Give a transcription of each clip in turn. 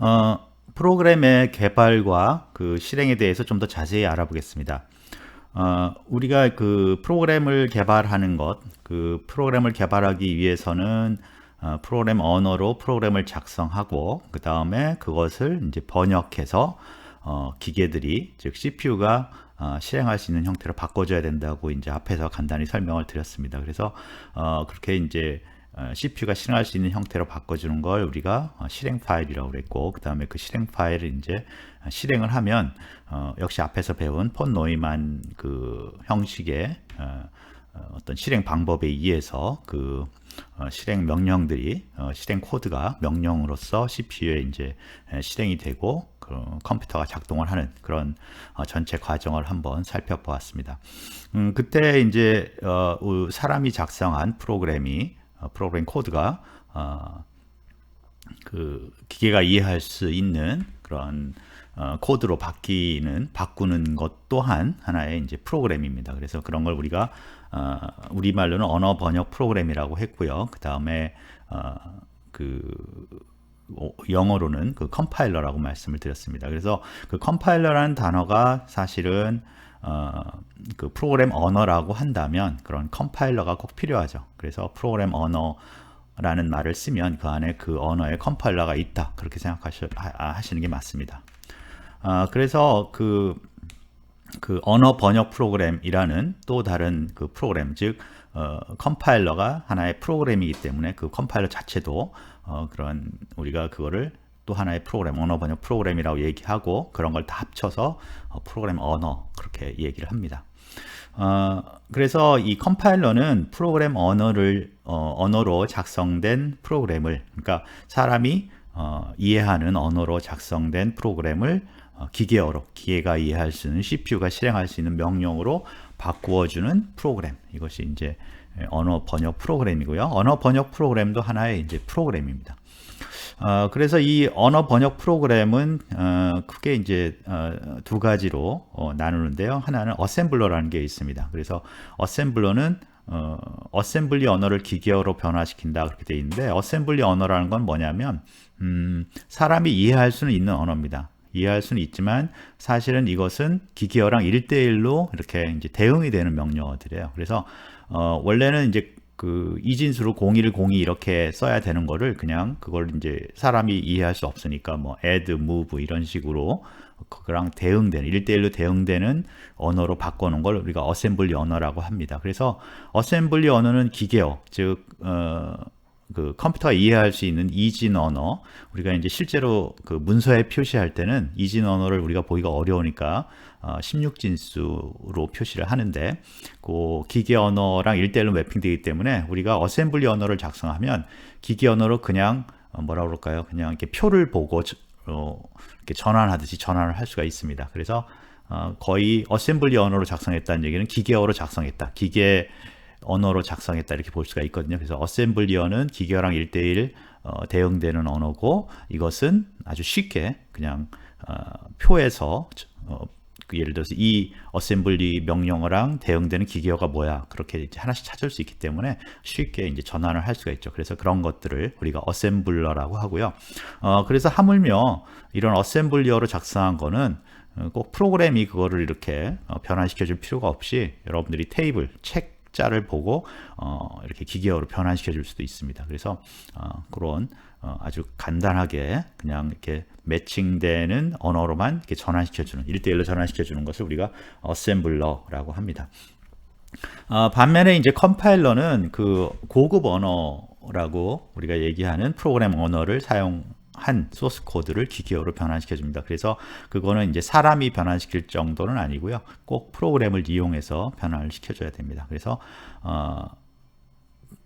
어, 프로그램의 개발과 그 실행에 대해서 좀 더 자세히 알아보겠습니다. 어, 우리가 그 프로그램을 개발하는 것, 그 프로그램을 개발하기 위해서는 어, 프로그램 언어로 프로그램을 작성하고 그 다음에 그것을 이제 번역해서 어, 기계들이 즉 CPU가 어, 실행할 수 있는 형태로 바꿔줘야 된다고 이제 앞에서 간단히 설명을 드렸습니다. 그래서 어, 그렇게 이제 어, CPU가 실행할 수 있는 형태로 바꿔주는 걸 우리가 어, 실행 파일이라고 그랬고 그 다음에 그 실행 파일을 이제 실행을 하면 어, 역시 앞에서 배운 폰 노이만 그 형식의 어, 어, 어떤 실행 방법에 의해서 그 어, 실행 명령들이 어, 실행 코드가 명령으로서 CPU에 이제 실행이 되고 그 컴퓨터가 작동을 하는 그런 어, 전체 과정을 한번 살펴보았습니다. 음, 그때 이제 어, 사람이 작성한 프로그램이 어, 프로그램 코드가 어, 그 기계가 이해할 수 있는 그런 어, 코드로 바뀌는 바꾸는 것 또한 하나의 이제 프로그램입니다. 그래서 그런 걸 우리가 어, 우리 말로는 언어 번역 프로그램이라고 했고요. 그 다음에 어, 그 영어로는 그 컴파일러라고 말씀을 드렸습니다. 그래서 그 컴파일러라는 단어가 사실은 어, 그 프로그램 언어라고 한다면 그런 컴파일러가 꼭 필요하죠. 그래서 프로그램 언어라는 말을 쓰면 그 안에 그 언어의 컴파일러가 있다. 그렇게 생각하시는 게 맞습니다. 어, 그래서 그, 그 언어 번역 프로그램이라는 또 다른 그 프로그램, 즉, 어, 컴파일러가 하나의 프로그램이기 때문에 그 컴파일러 자체도 어, 그런 우리가 그거를 또 하나의 프로그램, 언어 번역 프로그램이라고 얘기하고 그런 걸 다 합쳐서 어, 프로그램 언어 그렇게 얘기를 합니다. 어, 그래서 이 컴파일러는 프로그램 언어를 어, 언어로 작성된 프로그램을 그러니까 사람이 어, 이해하는 언어로 작성된 프로그램을 어, 기계어로 기계가 이해할 수 있는 CPU가 실행할 수 있는 명령으로 바꾸어주는 프로그램 이것이 이제 언어 번역 프로그램이고요. 언어 번역 프로그램도 하나의 이제 프로그램입니다. 어, 그래서 이 언어 번역 프로그램은 어, 크게 이제 어, 두 가지로 어, 나누는데요. 하나는 어셈블러라는 게 있습니다. 그래서 어셈블러는 어, 어셈블리 언어를 기계어로 변화시킨다 그렇게 돼 있는데 어셈블리 언어라는 건 뭐냐면 음, 사람이 이해할 수는 있는 언어입니다. 이해할 수는 있지만 사실은 이것은 기계어랑 일대일로 이렇게 이제 대응이 되는 명령어들이에요. 그래서 어, 원래는 이제 그 이진수로 01, 02 이렇게 써야 되는 거를 그냥 그걸 이제 사람이 이해할 수 없으니까 뭐 add, move 이런 식으로 그랑 대응되는 1대1로 대응되는 언어로 바꿔놓은 걸 우리가 어셈블리 언어라고 합니다. 그래서 어셈블리 언어는 기계어 즉 어, 그 컴퓨터가 이해할 수 있는 이진 언어 우리가 이제 실제로 그 문서에 표시할 때는 이진 언어를 우리가 보기가 어려우니까 어, 16진수로 표시를 하는데 그 기계 언어랑 일대일로 매핑되기 때문에 우리가 어셈블리 언어를 작성하면 기계 언어로 그냥 어, 뭐라 그럴까요? 그냥 이렇게 표를 보고 어, 이렇게 전환하듯이 전환을 할 수가 있습니다. 그래서 어, 거의 어셈블리 언어로 작성했다는 얘기는 기계어로 작성했다. 기계 언어로 작성했다 이렇게 볼 수가 있거든요. 그래서 어셈블리어는 기계어랑 1대1 어, 대응되는 언어고 이것은 아주 쉽게 그냥 어, 표에서 어, 그 예를 들어서 이 어셈블리 명령어랑 대응되는 기계어가 뭐야 그렇게 하나씩 찾을 수 있기 때문에 쉽게 이제 전환을 할 수가 있죠. 그래서 그런 것들을 우리가 어셈블러라고 하고요. 어, 그래서 하물며 이런 어셈블리어로 작성한 거는 어, 꼭 프로그램이 그거를 이렇게 어, 변환시켜 줄 필요가 없이 여러분들이 테이블, 책 자를 보고 어, 이렇게 기계어로 변환시켜 줄 수도 있습니다. 그래서 어, 그런 어, 아주 간단하게 그냥 이렇게 매칭되는 언어로만 이렇게 전환시켜 주는 1대1로 전환시켜 주는 것을 우리가 어셈블러라고 합니다. 어, 반면에 이제 컴파일러는 그 고급 언어라고 우리가 얘기하는 프로그램 언어를 사용 한 소스 코드를 기계어로 변환시켜 줍니다. 그래서 그거는 이제 사람이 변환시킬 정도는 아니고요. 꼭 프로그램을 이용해서 변환을 시켜줘야 됩니다. 그래서 어,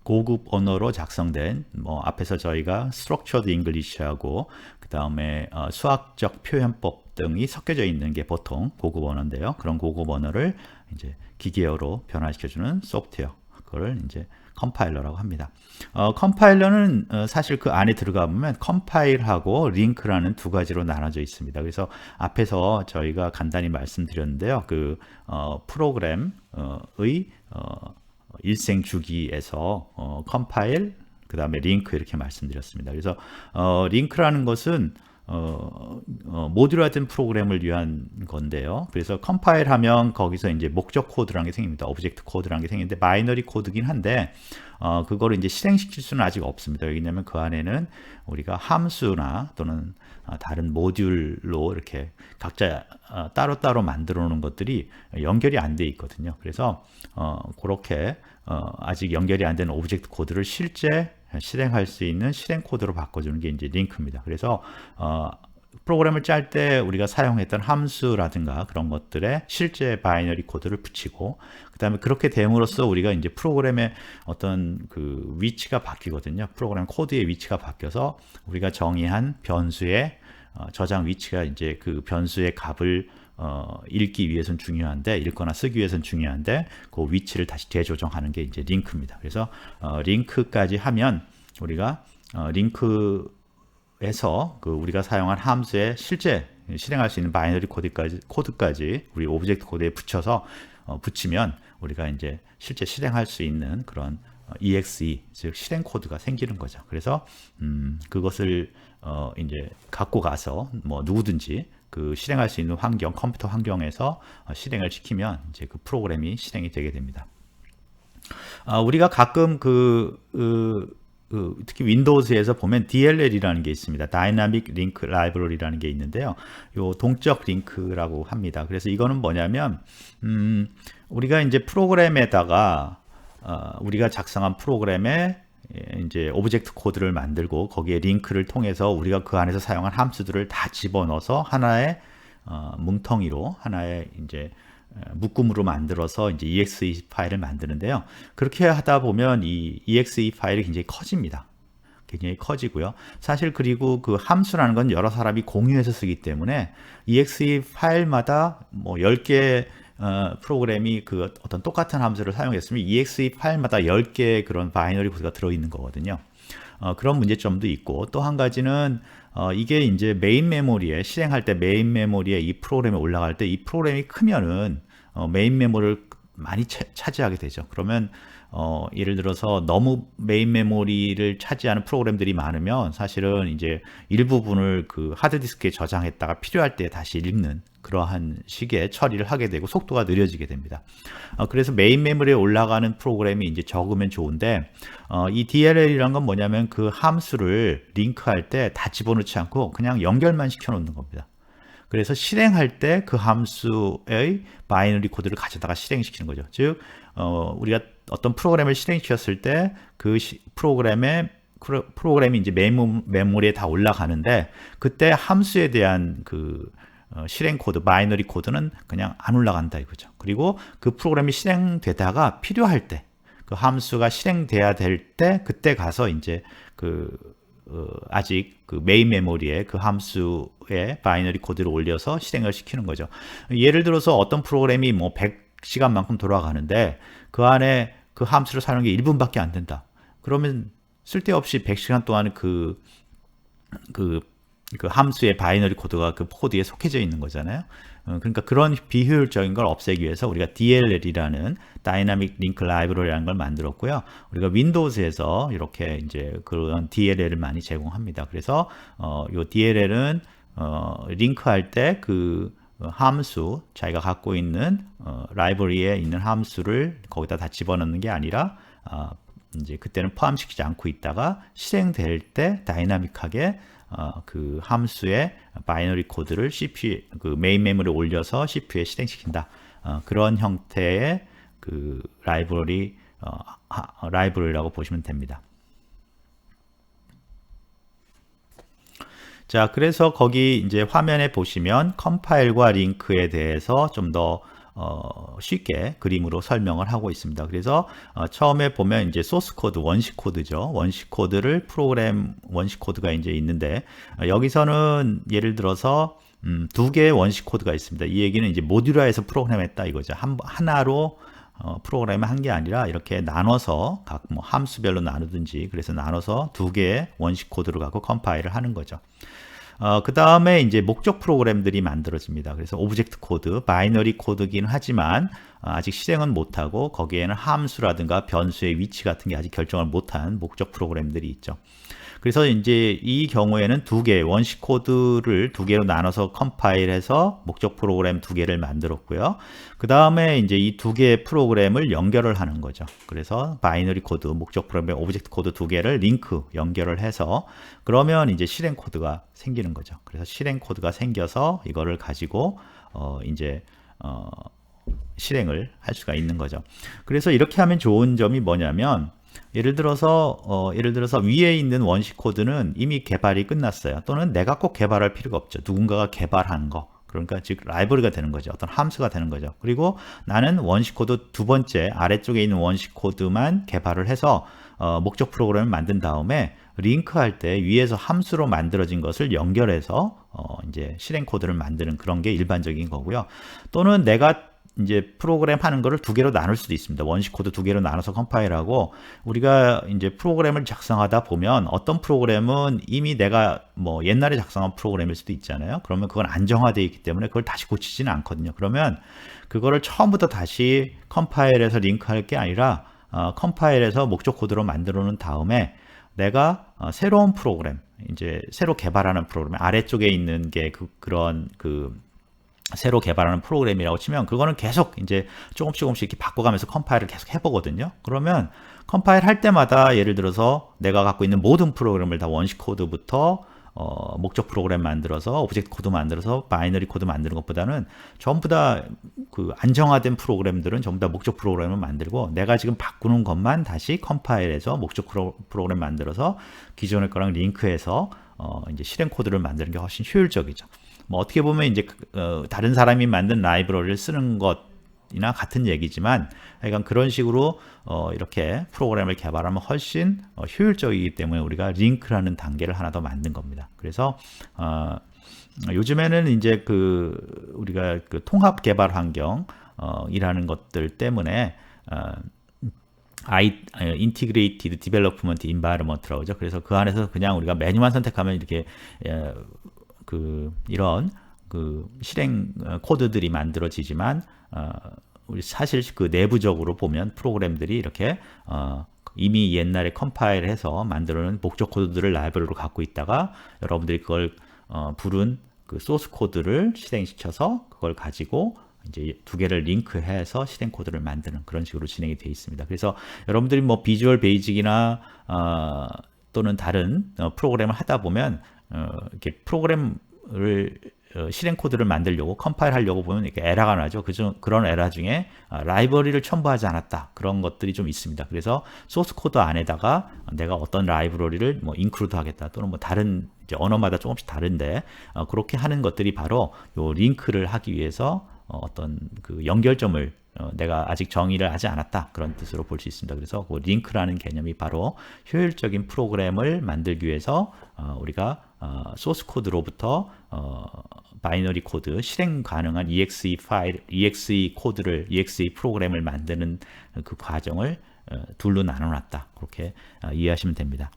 고급 언어로 작성된 뭐 앞에서 저희가 structured English하고 그 다음에 어, 수학적 표현법 등이 섞여져 있는 게 보통 고급 언어인데요. 그런 고급 언어를 이제 기계어로 변환시켜주는 소프트웨어 그거를 이제 컴파일러라고 합니다. 어, 컴파일러는 어, 사실 그 안에 들어가 보면 컴파일하고 링크라는 두 가지로 나눠져 있습니다. 그래서 앞에서 저희가 간단히 말씀드렸는데요. 그 어, 프로그램의 어, 일생 주기에서 어, 컴파일 그 다음에 링크 이렇게 말씀드렸습니다. 그래서 어, 링크라는 것은 어, 어, 모듈화된 프로그램을 위한 건데요. 그래서 컴파일하면 거기서 이제 목적 코드라는 게 생깁니다. 오브젝트 코드라는 게 생기는데 마이너리 코드긴 한데 어, 그거를 이제 실행시킬 수는 아직 없습니다. 왜냐하면 그 안에는 우리가 함수나 또는 어, 다른 모듈로 이렇게 각자 어, 따로따로 만들어 놓은 것들이 연결이 안 돼 있거든요. 그래서 어, 그렇게 어, 아직 연결이 안된 오브젝트 코드를 실제 실행할 수 있는 실행 코드로 바꿔주는 게 이제 링크입니다. 그래서 어, 프로그램을 짤 때 우리가 사용했던 함수라든가 그런 것들에 실제 바이너리 코드를 붙이고 그 다음에 그렇게 됨으로써 우리가 이제 프로그램의 어떤 그 위치가 바뀌거든요. 프로그램 코드의 위치가 바뀌어서 우리가 정의한 변수의 어, 저장 위치가 이제 그 변수의 값을 어, 읽기 위해서는 중요한데 읽거나 쓰기 위해서는 중요한데 그 위치를 다시 재조정하는 게 이제 링크입니다. 그래서 어, 링크까지 하면 우리가 어, 링크에서 그 우리가 사용한 함수에 실제 실행할 수 있는 바이너리 코드까지 코드까지 우리 오브젝트 코드에 붙여서 어, 붙이면 우리가 이제 실제 실행할 수 있는 그런 exe 즉 실행 코드가 생기는 거죠. 그래서 음, 그것을 어, 이제 갖고 가서 뭐 누구든지 그 실행할 수 있는 환경, 컴퓨터 환경에서 어, 실행을 시키면 이제 그 프로그램이 실행이 되게 됩니다. 아, 우리가 가끔 그, 그, 그 특히 윈도우즈에서 보면 DLL이라는 게 있습니다. Dynamic Link Library라는 게 있는데요. 요 동적 링크라고 합니다. 그래서 이거는 뭐냐면 음, 우리가 이제 프로그램에다가 어, 우리가 작성한 프로그램에 예, 이제 오브젝트 코드를 만들고 거기에 링크를 통해서 우리가 그 안에서 사용한 함수들을 다 집어넣어서 하나의 어, 뭉텅이로 하나의 이제 묶음으로 만들어서 이제 exe 파일을 만드는데요. 그렇게 하다 보면 이 exe 파일이 굉장히 커집니다. 굉장히 커지고요. 사실 그리고 그 함수라는 건 여러 사람이 공유해서 쓰기 때문에 exe 파일마다 뭐 10개 어, 프로그램이 그 어떤 똑같은 함수를 사용했으면 exe 파일마다 10개의 그런 바이너리 코드가 들어있는 거거든요. 어, 그런 문제점도 있고 또 한 가지는 어, 이게 이제 메인 메모리에 실행할 때 메인 메모리에 이 프로그램이 올라갈 때 이 프로그램이 크면은 어, 메인 메모리를 많이 차, 차지하게 되죠. 그러면 어, 예를 들어서 너무 메인 메모리를 차지하는 프로그램들이 많으면 사실은 이제 일부분을 그 하드디스크에 저장했다가 필요할 때 다시 읽는 그러한 식의 처리를 하게 되고 속도가 느려지게 됩니다. 어, 그래서 메인 메모리에 올라가는 프로그램이 이제 적으면 좋은데 어, 이 DLL이란 건 뭐냐면 그 함수를 링크할 때 다 집어넣지 않고 그냥 연결만 시켜 놓는 겁니다. 그래서 실행할 때 그 함수의 바이너리 코드를 가져다가 실행시키는 거죠. 즉 어, 우리가 어떤 프로그램을 실행시켰을 때 그 프로그램의 프로그램이 이제 메모, 메모리에 다 올라가는데 그때 함수에 대한 그 어, 실행 코드, 바이너리 코드는 그냥 안 올라간다 이거죠. 그리고 그 프로그램이 실행되다가 필요할 때, 그 함수가 실행돼야 될 때, 그때 가서 이제 그 어, 아직 그 메인 메모리에 그 함수의 바이너리 코드를 올려서 실행을 시키는 거죠. 예를 들어서 어떤 프로그램이 뭐 100시간만큼 돌아가는데 그 안에 그 함수를 사용한 게 1분밖에 안 된다. 그러면 쓸데없이 100시간 동안 그, 그, 그 함수의 바이너리 코드가 그 코드에 속해져 있는 거잖아요. 어, 그러니까 그런 비효율적인 걸 없애기 위해서 우리가 DLL이라는 다이나믹 링크 라이브러리라는 걸 만들었고요. 우리가 윈도우즈에서 이렇게 이제 그런 DLL을 많이 제공합니다. 그래서 어, 요 DLL은 어, 링크할 때그 함수 자기가 갖고 있는 어, 라이브러리에 있는 함수를 거기다 다 집어넣는 게 아니라 어, 이제 그때는 포함시키지 않고 있다가 실행될 때 다이나믹하게 어, 그 함수의 바이너리 코드를 CPU 그 메인 메모리에 올려서 CPU에 실행시킨다. 어, 그런 형태의 그 라이브러리 어, 하, 라이브러리라고 보시면 됩니다. 자, 그래서 거기 이제 화면에 보시면 컴파일과 링크에 대해서 좀더 어, 쉽게 그림으로 설명을 하고 있습니다. 그래서 어, 처음에 보면 이제 소스 코드, 원시 코드죠. 원시 코드를 프로그램 원시 코드가 이제 있는데 어, 여기서는 예를 들어서 음, 두 개의 원시 코드가 있습니다. 이 얘기는 이제 모듈화해서 프로그램했다 이거죠. 한, 하나로 어, 프로그램을 한 게 아니라 이렇게 나눠서 각 뭐 함수별로 나누든지 그래서 나눠서 두 개의 원시 코드를 갖고 컴파일을 하는 거죠. 어, 그 다음에 이제 목적 프로그램들이 만들어집니다. 그래서 오브젝트 코드, 바이너리 코드긴 하지만 아직 실행은 못하고 거기에는 함수라든가 변수의 위치 같은 게 아직 결정을 못한 목적 프로그램들이 있죠. 그래서 이제 이 경우에는 두 개, 원시 코드를 두 개로 나눠서 컴파일해서 목적 프로그램 두 개를 만들었고요. 그 다음에 이제 이 두 개의 프로그램을 연결을 하는 거죠. 그래서 바이너리 코드, 목적 프로그램, 오브젝트 코드 두 개를 링크 연결을 해서 그러면 이제 실행 코드가 생기는 거죠. 그래서 실행 코드가 생겨서 이거를 가지고 어 이제 어 실행을 할 수가 있는 거죠. 그래서 이렇게 하면 좋은 점이 뭐냐면 예를 들어서 어, 예를 들어서 위에 있는 원시 코드는 이미 개발이 끝났어요. 또는 내가 꼭 개발할 필요가 없죠. 누군가가 개발한 거. 그러니까 즉 라이브러리가 되는 거죠. 어떤 함수가 되는 거죠. 그리고 나는 원시 코드 두 번째 아래쪽에 있는 원시 코드만 개발을 해서 어, 목적 프로그램을 만든 다음에 링크할 때 위에서 함수로 만들어진 것을 연결해서 어, 이제 실행 코드를 만드는 그런 게 일반적인 거고요. 또는 내가 이제 프로그램 하는 거를 두 개로 나눌 수도 있습니다. 원시 코드 두 개로 나눠서 컴파일하고 우리가 이제 프로그램을 작성하다 보면 어떤 프로그램은 이미 내가 뭐 옛날에 작성한 프로그램일 수도 있잖아요. 그러면 그건 안정화되어 있기 때문에 그걸 다시 고치지는 않거든요. 그러면 그거를 처음부터 다시 컴파일해서 링크할 게 아니라 어, 컴파일해서 목적 코드로 만들어 놓은 다음에 내가 어, 새로운 프로그램 이제 새로 개발하는 프로그램 아래쪽에 있는 게 그, 그런 그 새로 개발하는 프로그램이라고 치면 그거는 계속 이제 조금씩 조금씩 이렇게 바꿔가면서 컴파일을 계속 해보거든요. 그러면 컴파일 할 때마다 예를 들어서 내가 갖고 있는 모든 프로그램을 다 원시 코드부터 어, 목적 프로그램 만들어서 오브젝트 코드 만들어서 바이너리 코드 만드는 것보다는 전부 다 그 안정화된 프로그램들은 전부 다 목적 프로그램을 만들고 내가 지금 바꾸는 것만 다시 컴파일해서 목적 프로그램 만들어서 기존의 거랑 링크해서 어, 이제 실행 코드를 만드는 게 훨씬 효율적이죠. 뭐 어떻게 보면 이제 어, 다른 사람이 만든 라이브러리를 쓰는 것이나 같은 얘기지만 약간 그런 식으로 어, 이렇게 프로그램을 개발하면 훨씬 어, 효율적이기 때문에 우리가 링크라는 단계를 하나 더 만든 겁니다. 그래서 어, 요즘에는 이제 그 우리가 그 통합 개발 환경 어, 이라는 것들 때문에 어, 아이 인티그레이티드 디벨로프먼트 인바이러먼트라고 하죠. 그래서 그 안에서 그냥 우리가 메뉴만 선택하면 이렇게 예, 그 이런 그 실행 어, 코드들이 만들어지지만 어, 우리 사실 그 내부적으로 보면 프로그램들이 이렇게 어, 이미 옛날에 컴파일해서 만들어놓은 목적 코드들을 라이브러리로 갖고 있다가 여러분들이 그걸 어, 부른 그 소스 코드를 실행시켜서 그걸 가지고 이제 두 개를 링크해서 실행 코드를 만드는 그런 식으로 진행이 되어 있습니다. 그래서 여러분들이 뭐 비주얼 베이직이나 어, 또는 다른 어, 프로그램을 하다 보면 어, 이렇게 프로그램을 어, 실행 코드를 만들려고 컴파일 하려고 보면 이렇게 에러가 나죠. 그중 그런 에러 중에 아, 라이브러리를 첨부하지 않았다 그런 것들이 좀 있습니다. 그래서 소스 코드 안에다가 내가 어떤 라이브러리를 뭐 인크루드 하겠다 또는 뭐 다른 언어마다 조금씩 다른데 어, 그렇게 하는 것들이 바로 요 링크를 하기 위해서 어, 어떤 그 연결점을 어, 내가 아직 정의를 하지 않았다 그런 뜻으로 볼 수 있습니다. 그래서 그 링크라는 개념이 바로 효율적인 프로그램을 만들기 위해서 어, 우리가 어, 소스 코드로부터 어, 바이너리 코드 실행 가능한 exe 파일, exe 코드를 exe 프로그램을 만드는 그 과정을 어, 둘로 나눠놨다 그렇게 어, 이해하시면 됩니다.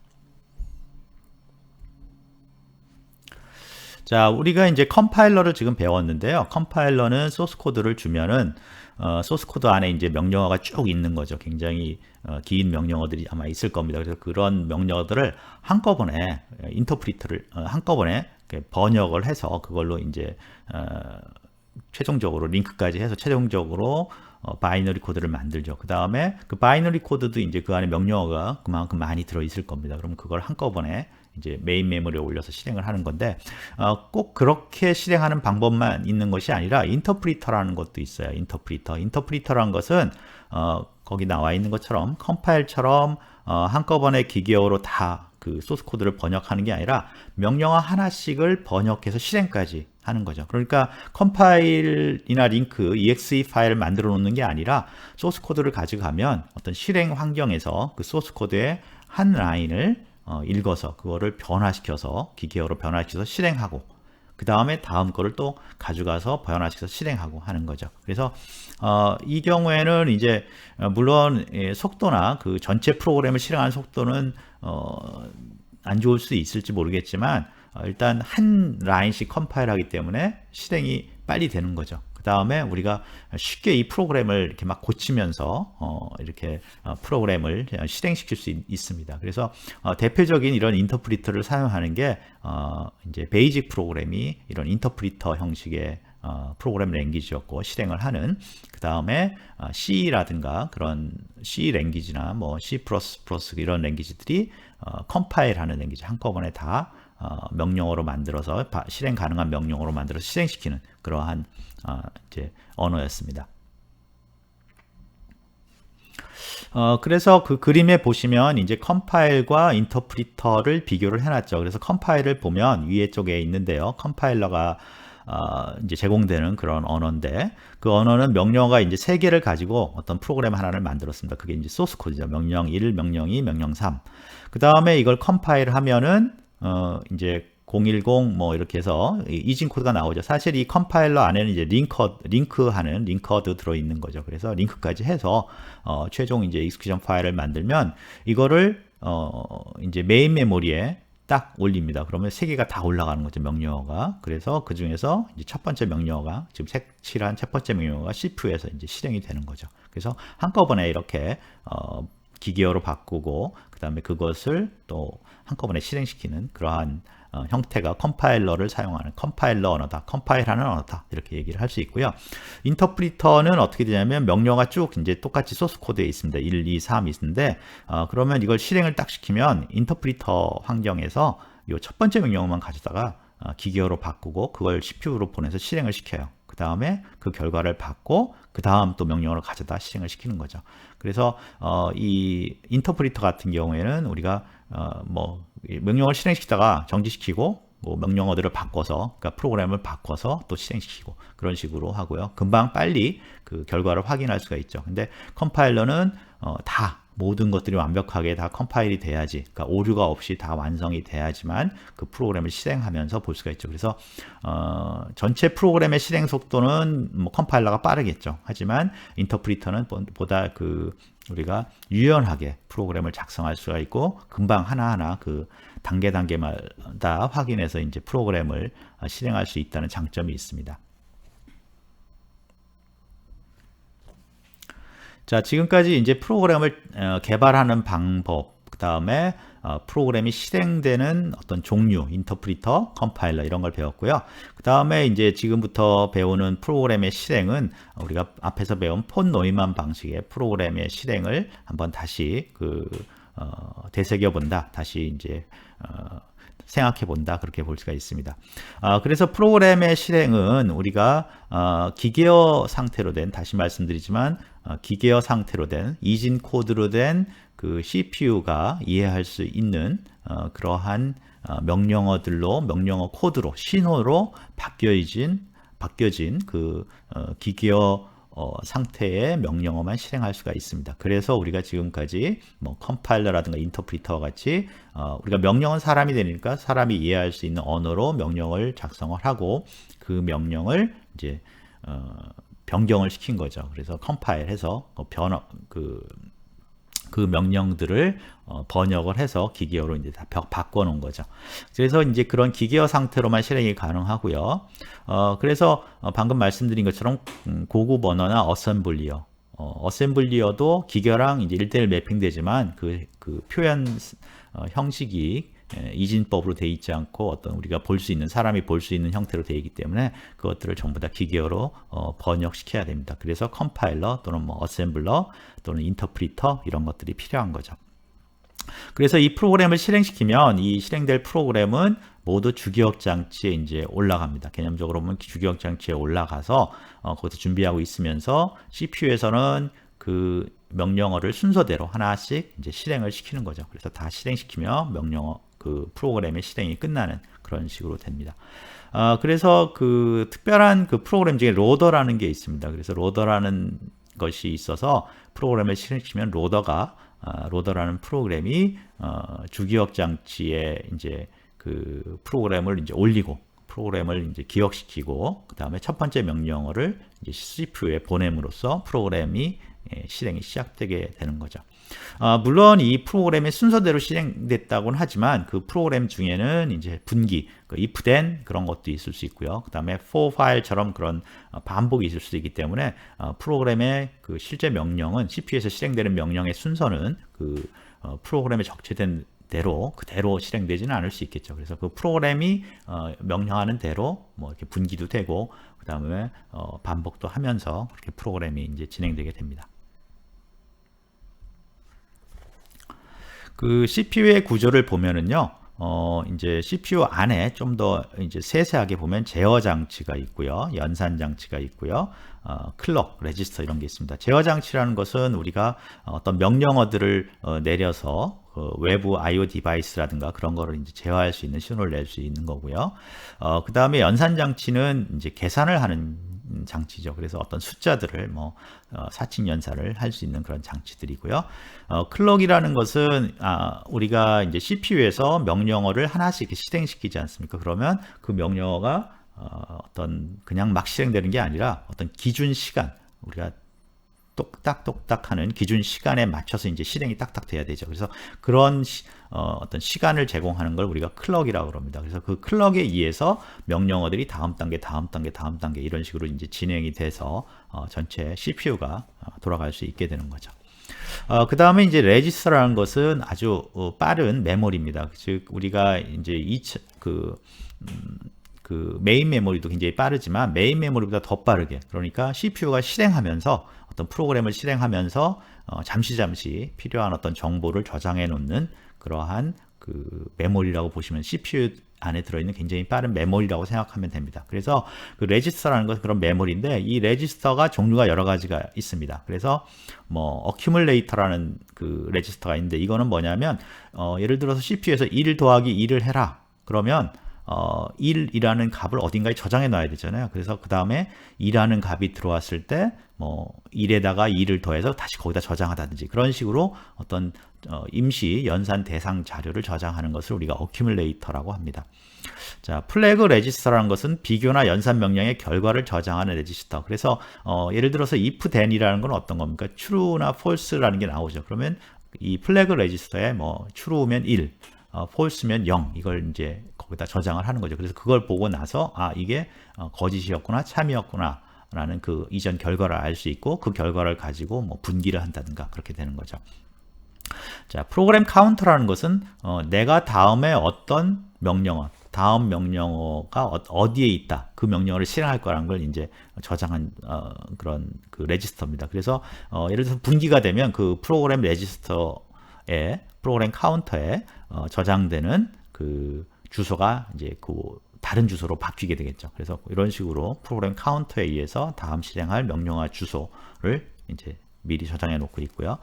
자, 우리가 이제 컴파일러를 지금 배웠는데요. 컴파일러는 소스 코드를 주면은 어, 소스 코드 안에 이제 명령어가 쭉 있는 거죠. 굉장히 어, 긴 명령어들이 아마 있을 겁니다. 그래서 그런 명령어들을 한꺼번에 인터프리터를 어, 한꺼번에 번역을 해서 그걸로 이제 어, 최종적으로 링크까지 해서 최종적으로 어, 바이너리 코드를 만들죠. 그 다음에 그 바이너리 코드도 이제 그 안에 명령어가 그만큼 많이 들어 있을 겁니다. 그럼 그걸 한꺼번에 이제 메인 메모리에 올려서 실행을 하는 건데 어, 꼭 그렇게 실행하는 방법만 있는 것이 아니라 인터프리터라는 것도 있어요. 인터프리터. 인터프리터라는 것은 어, 거기 나와 있는 것처럼 컴파일처럼 어, 한꺼번에 기계어로 다 그 소스 코드를 번역하는 게 아니라 명령어 하나씩을 번역해서 실행까지 하는 거죠. 그러니까 컴파일이나 링크 exe 파일을 만들어 놓는 게 아니라 소스 코드를 가져가면 어떤 실행 환경에서 그 소스 코드의 한 라인을 어, 읽어서 그거를 변화시켜서 기계어로 변화시켜서 실행하고 그 다음에 다음 거를 또 가져가서 변화시켜서 실행하고 하는 거죠. 그래서 어, 이 경우에는 이제 어, 물론 예, 속도나 그 전체 프로그램을 실행하는 속도는 어, 안 좋을 수 있을지 모르겠지만 어, 일단 한 라인씩 컴파일하기 때문에 실행이 빨리 되는 거죠. 그 다음에 우리가 쉽게 이 프로그램을 이렇게 막 고치면서 어, 이렇게 어, 프로그램을 실행시킬 수 있, 습니다. 그래서 어, 대표적인 이런 인터프리터를 사용하는 게 어, 이제 베이직 프로그램이 이런 인터프리터 형식의 어, 프로그램 랭귀지였고 실행을 하는 그 다음에 어, C라든가 그런 C 랭귀지나 뭐 C++ 이런 랭귀지들이 어, 컴파일하는 랭귀지 한꺼번에 다 어, 명령어로 만들어서 실행 가능한 명령어로 만들어서 실행시키는 그러한 어, 이제 언어였습니다. 어, 그래서 그 그림에 보시면 이제 컴파일과 인터프리터를 비교를 해놨죠. 그래서 컴파일을 보면 위에 쪽에 있는데요. 컴파일러가 어, 이제 제공되는 그런 언어인데 그 언어는 명령어가 이제 세 개를 가지고 어떤 프로그램 하나를 만들었습니다. 그게 이제 소스 코드죠. 명령 1, 명령 2, 명령 3. 그 다음에 이걸 컴파일 하면은 어, 이제 010 뭐 이렇게 해서 이진 코드가 나오죠. 사실 이 컴파일러 안에는 이제 링커 링크하는 링커드 들어 있는 거죠. 그래서 링크까지 해서 어, 최종 이제 익스큐션 파일을 만들면 이거를 어, 이제 메인 메모리에 딱 올립니다. 그러면 세 개가 다 올라가는 거죠, 명령어가. 그래서 그 중에서 이제 첫 번째 명령어가 지금 색칠한 첫 번째 명령어가 CPU에서 이제 실행이 되는 거죠. 그래서 한꺼번에 이렇게 어, 기계어로 바꾸고 그 다음에 그것을 또 한꺼번에 실행시키는 그러한 어, 형태가 컴파일러를 사용하는 컴파일러 언어다, 컴파일하는 언어다 이렇게 얘기를 할 수 있고요. 인터프리터는 어떻게 되냐면 명령어가 쭉 이제 똑같이 소스 코드에 있습니다. 1, 2, 3 있는데 어, 그러면 이걸 실행을 딱 시키면 인터프리터 환경에서 이 첫 번째 명령어만 가져다가 어, 기계어로 바꾸고 그걸 CPU로 보내서 실행을 시켜요. 그 다음에 그 결과를 받고 그 다음 또 명령어를 가져다 실행을 시키는 거죠. 그래서 어, 이 인터프리터 같은 경우에는 우리가 어, 뭐 명령을 실행시키다가 정지시키고 뭐 명령어들을 바꿔서 그러니까 프로그램을 바꿔서 또 실행시키고 그런 식으로 하고요. 금방 빨리 그 결과를 확인할 수가 있죠. 근데 컴파일러는 어, 다 모든 것들이 완벽하게 다 컴파일이 돼야지, 그러니까 오류가 없이 다 완성이 돼야지만 그 프로그램을 실행하면서 볼 수가 있죠. 그래서 어, 전체 프로그램의 실행 속도는 뭐 컴파일러가 빠르겠죠. 하지만 인터프리터는 보다 그 우리가 유연하게 프로그램을 작성할 수가 있고 금방 하나하나 그 단계 단계마다 확인해서 이제 프로그램을 실행할 수 있다는 장점이 있습니다. 자, 지금까지 이제 프로그램을 어, 개발하는 방법, 그 다음에 어, 프로그램이 실행되는 어떤 종류, 인터프리터, 컴파일러 이런 걸 배웠고요. 그 다음에 이제 지금부터 배우는 프로그램의 실행은 우리가 앞에서 배운 폰 노이만 방식의 프로그램의 실행을 한번 다시 그 어, 되새겨 본다. 다시 이제 어, 생각해 본다 그렇게 볼 수가 있습니다. 어, 그래서 프로그램의 실행은 우리가 어, 기계어 상태로 된 다시 말씀드리지만 어, 기계어 상태로 된 이진 코드로 된 그 CPU가 이해할 수 있는 어, 그러한 어, 명령어들로 명령어 코드로 신호로 바뀌어진 바뀌어진 그 어, 기계어 어, 상태의 명령어만 실행할 수가 있습니다. 그래서 우리가 지금까지 뭐 컴파일러라든가 인터프리터와 같이 어, 우리가 명령은 사람이 되니까 사람이 이해할 수 있는 언어로 명령을 작성을 하고 그 명령을 이제 어, 변경을 시킨 거죠. 그래서 컴파일해서 그 변화 그, 그 명령들을 어, 번역을 해서 기계어로 이제 다 바꿔 놓은 거죠. 그래서 이제 그런 기계어 상태로만 실행이 가능하고요. 어, 그래서 어, 방금 말씀드린 것처럼 음, 고급 언어나 어셈블리어, 어, 어 셈블리어도 기계랑 이제 1대1 매핑되지만 그, 그 표현 어, 형식이 예, 이진법으로 되어 있지 않고 어떤 우리가 볼 수 있는 사람이 볼 수 있는 형태로 되어 있기 때문에 그것들을 전부 다 기계어로 어, 번역시켜야 됩니다. 그래서 컴파일러 또는 뭐 어셈블러 또는 인터프리터 이런 것들이 필요한 거죠. 그래서 이 프로그램을 실행시키면 이 실행될 프로그램은 모두 주기억 장치에 이제 올라갑니다. 개념적으로 보면 주기억 장치에 올라가서 어, 거기서 준비하고 있으면서 CPU에서는 그 명령어를 순서대로 하나씩 이제 실행을 시키는 거죠. 그래서 다 실행시키며 명령어 그 프로그램의 실행이 끝나는 그런 식으로 됩니다. 어, 그래서 그 특별한 그 프로그램 중에 로더라는 게 있습니다. 그래서 로더라는 것이 있어서 프로그램을 실행시키면 로더가 어, 로더라는 프로그램이 어, 주기억 장치에 이제 그 프로그램을 이제 올리고 프로그램을 이제 기억시키고 그 다음에 첫 번째 명령어를 이제 CPU에 보냄으로써 프로그램이 예, 실행이 시작되게 되는 거죠. 아, 물론 이 프로그램의 순서대로 실행됐다고는 하지만 그 프로그램 중에는 이제 분기, 그 if then 그런 것도 있을 수 있고요. 그 다음에 for file처럼 그런 어, 반복이 있을 수 있기 때문에 어, 프로그램의 그 실제 명령은 CPU에서 실행되는 명령의 순서는 그 어, 프로그램에 적재된 대로 그대로 실행되지는 않을 수 있겠죠. 그래서 그 프로그램이 어, 명령하는 대로 뭐 이렇게 분기도 되고 그 다음에 어, 반복도 하면서 그렇게 프로그램이 이제 진행되게 됩니다. 그 CPU의 구조를 보면은요. 어, 이제 CPU 안에 좀 더 이제 세세하게 보면 제어 장치가 있고요. 연산 장치가 있고요. 어, 클럭, 레지스터 이런 게 있습니다. 제어 장치라는 것은 우리가 어떤 명령어들을 어, 내려서 그 외부 I/O 디바이스라든가 그런 거를 이제 제어할 수 있는 신호를 낼 수 있는 거고요. 어, 그 다음에 연산 장치는 이제 계산을 하는 장치죠. 그래서 어떤 숫자들을 뭐 어, 사칭 연산을 할 수 있는 그런 장치들이고요. 어, 클럭이라는 것은 아, 우리가 이제 CPU에서 명령어를 하나씩 실행시키지 않습니까? 그러면 그 명령어가 어, 어떤 그냥 막 실행되는 게 아니라 어떤 기준 시간 우리가 똑딱똑딱 하는 기준 시간에 맞춰서 이제 실행이 딱딱 돼야 되죠. 그래서 그런 시, 어, 떤 시간을 제공하는 걸 우리가 클럭이라고 합니다. 그래서 그 클럭에 의해서 명령어들이 다음 단계, 다음 단계, 다음 단계 이런 식으로 이제 진행이 돼서 어, 전체 CPU가 어, 돌아갈 수 있게 되는 거죠. 어, 그 다음에 이제 레지스터라는 것은 아주 어, 빠른 메모리입니다. 즉 우리가 이제 이그 음, 그 메인 메모리도 굉장히 빠르지만 메인 메모리보다 더 빠르게 그러니까 CPU가 실행하면서 어떤 프로그램을 실행하면서 어, 잠시 잠시 필요한 어떤 정보를 저장해 놓는 그러한 그 메모리라고 보시면 CPU 안에 들어있는 굉장히 빠른 메모리라고 생각하면 됩니다. 그래서 그 레지스터라는 것은 그런 메모리인데 이 레지스터가 종류가 여러 가지가 있습니다. 그래서 뭐 어큐뮬레이터라는 그 레지스터가 있는데 이거는 뭐냐면 어, 예를 들어서 CPU에서 1 더하기 2를 해라. 그러면 어, 1이라는 값을 어딘가에 저장해 놔야 되잖아요. 그래서 그 다음에 2라는 값이 들어왔을 때, 뭐, 1에다가 2를 더해서 다시 거기다 저장하다든지 그런 식으로 어떤 어, 임시 연산 대상 자료를 저장하는 것을 우리가 어큐뮬레이터라고 합니다. 자, 플래그 레지스터라는 것은 비교나 연산 명령의 결과를 저장하는 레지스터. 그래서 어, 예를 들어서 if then이라는 건 어떤 겁니까? true나 false라는 게 나오죠. 그러면 이 플래그 레지스터에 뭐 true면 1, 어, false면 0 이걸 이제 거기다 저장을 하는 거죠. 그래서 그걸 보고 나서 아 이게 어, 거짓이었구나 참이었구나 라는 그 이전 결과를 알 수 있고 그 결과를 가지고 뭐 분기를 한다든가 그렇게 되는 거죠. 자 프로그램 카운터라는 것은 어, 내가 다음에 어떤 명령어 다음 명령어가 어, 디에 있다 그 명령어를 실행할 거라는 걸 이제 저장한 어, 그런 그 레지스터입니다. 그래서 어, 예를 들어서 분기가 되면 그 프로그램 레지스터에 프로그램 카운터에 어, 저장되는 그 주소가 이제 그 다른 주소로 바뀌게 되겠죠. 그래서 이런 식으로 프로그램 카운터에 의해서 다음 실행할 명령어 주소를 이제 미리 저장해 놓고 있고요.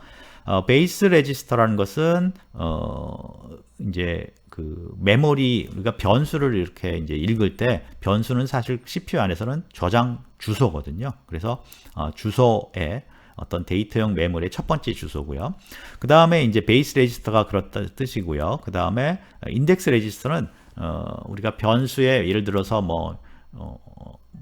어, 베이스 레지스터라는 것은 어, 이제 그 메모리 우리가 변수를 이렇게 이제 읽을 때 변수는 사실 CPU 안에서는 저장 주소거든요. 그래서 어, 주소에 어떤 데이터형 메모리의 첫 번째 주소고요. 그 다음에 이제 베이스 레지스터가 그렇다 뜻이고요. 그 다음에 인덱스 레지스터는 어, 우리가 변수에 예를 들어서 뭐 어,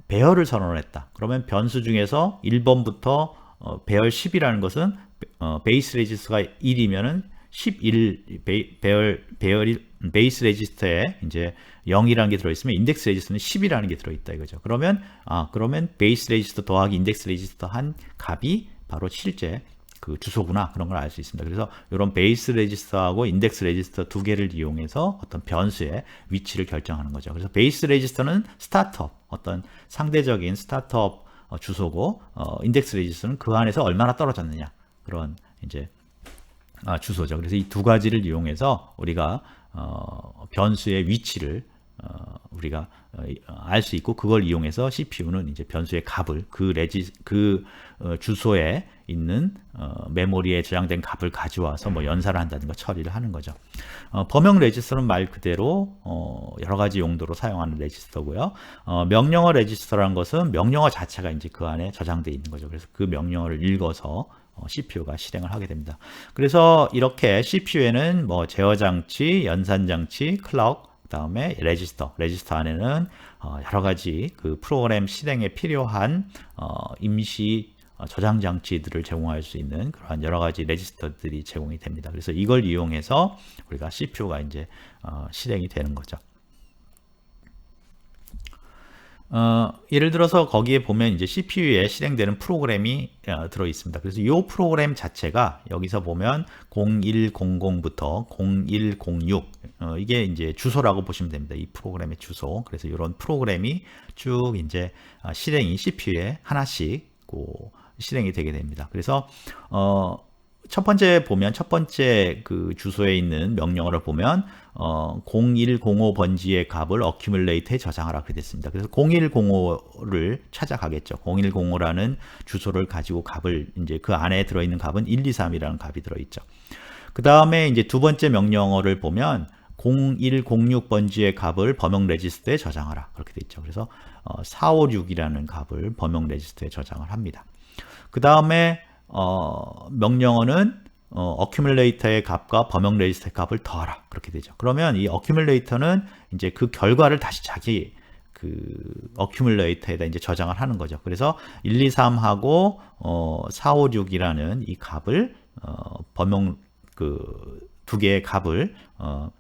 배열을 선언했다. 그러면 변수 중에서 1번부터 어, 배열 10이라는 것은 어, 베이스 레지스터가 1이면은 11 베, 배열 배열이 베이스 레지스터에 이제 0이라는 게 들어있으면 인덱스 레지스터는 10이라는 게 들어있다 이거죠. 그러면 아 그러면 베이스 레지스터 더하기 인덱스 레지스터 한 값이 바로 실제 그 주소구나 그런 걸 알 수 있습니다. 그래서 이런 베이스 레지스터하고 인덱스 레지스터 두 개를 이용해서 어떤 변수의 위치를 결정하는 거죠. 그래서 베이스 레지스터는 스타트업 어떤 상대적인 스타트업 어, 주소고 어, 인덱스 레지스터는 그 안에서 얼마나 떨어졌느냐 그런 이제 아, 주소죠. 그래서 이 두 가지를 이용해서 우리가 어, 변수의 위치를 어, 우리가 어, 알수 있고 그걸 이용해서 CPU는 이제 변수의 값을 그 레지 그 어, 주소에 있는 어, 메모리에 저장된 값을 가져와서 뭐 연산을 한다든가 처리를 하는 거죠. 어, 범용 레지스터는 말 그대로 어, 여러 가지 용도로 사용하는 레지스터고요. 어, 명령어 레지스터라는 것은 명령어 자체가 이제 그 안에 저장되어 있는 거죠. 그래서 그 명령어를 읽어서 어, CPU가 실행을 하게 됩니다. 그래서 이렇게 CPU에는 뭐 제어 장치, 연산 장치, 클럭 다음에 레지스터, 레지스터 안에는 어, 여러 가지 그 프로그램 실행에 필요한 어, 임시 어, 저장 장치들을 제공할 수 있는 그러한 여러 가지 레지스터들이 제공이 됩니다. 그래서 이걸 이용해서 우리가 CPU가 이제 어, 실행이 되는 거죠. 어, 예를 들어서 거기에 보면 이제 CPU에 실행되는 프로그램이 어, 들어 있습니다. 그래서 이 프로그램 자체가 여기서 보면 0100부터 0106 어, 이게 이제 주소라고 보시면 됩니다. 이 프로그램의 주소. 그래서 이런 프로그램이 쭉 이제 어, 실행이 CPU에 하나씩 고 실행이 되게 됩니다. 그래서 어, 첫 번째 보면 첫 번째 그 주소에 있는 명령어를 보면 어, 0105 번지의 값을 어큐뮬레이트에 저장하라 그렇게 됐습니다. 그래서 0105를 찾아가겠죠. 0105라는 주소를 가지고 값을 이제 그 안에 들어 있는 값은 123이라는 값이 들어 있죠. 그 다음에 이제 두 번째 명령어를 보면 0106 번지의 값을 범용 레지스터에 저장하라 그렇게 돼 있죠. 그래서 어, 456이라는 값을 범용 레지스터에 저장을 합니다. 그 다음에 어, 명령어는 어, 어큐뮬레이터의 값과 범용 레지스터 값을 더하라 그렇게 되죠. 그러면 이 어큐뮬레이터는 이제 그 결과를 다시 자기 그 어큐뮬레이터에다 이제 저장을 하는 거죠. 그래서 1, 2, 3하고 어, 4, 5, 6이라는 이 값을 어, 범용 그 두 개의 값을 어,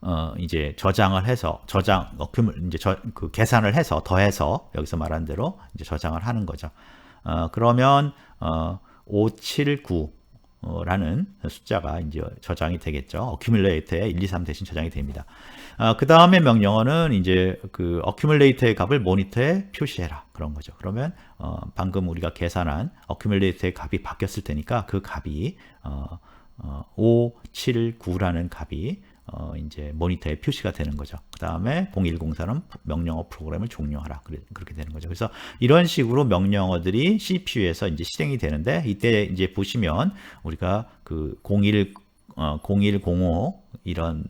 어, 이제 저장을 해서 저장 어큐뮬 이제 저, 그 계산을 해서 더해서 여기서 말한 대로 이제 저장을 하는 거죠. 어, 그러면 어, 579 라는 숫자가 이제 저장이 되겠죠. 어큐뮬레이터에 1, 2, 3 대신 저장이 됩니다. 아, 그 다음에 명령어는 이제 그 어큐뮬레이터의 값을 모니터에 표시해라. 그런 거죠. 그러면 어, 방금 우리가 계산한 어큐뮬레이터의 값이 바뀌었을 테니까 그 값이 어, 어, 579라는 값이 어, 이제 모니터에 표시가 되는 거죠. 그 다음에 0104는 명령어 프로그램을 종료하라. 그렇게 되는 거죠. 그래서 이런 식으로 명령어들이 CPU에서 이제 실행이 되는데 이때 이제 보시면 우리가 그 01, 어, 0105 이런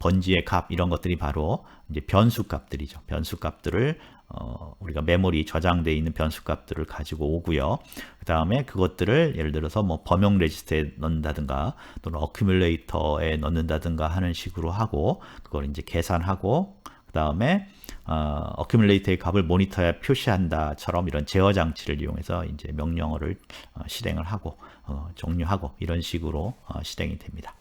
번지의 값 이런 것들이 바로 이제 변수 값들이죠. 변수 값들을 어, 우리가 메모리 저장되어 있는 변수 값들을 가지고 오고요. 그 다음에 그것들을 예를 들어서 뭐 범용 레지스터에 넣는다든가 또는 어큐뮬레이터에 넣는다든가 하는 식으로 하고 그걸 이제 계산하고 그 다음에 어, 어큐뮬레이터의 값을 모니터에 표시한다처럼 이런 제어 장치를 이용해서 이제 명령어를 어, 실행을 하고 어, 종료하고 이런 식으로 어, 실행이 됩니다.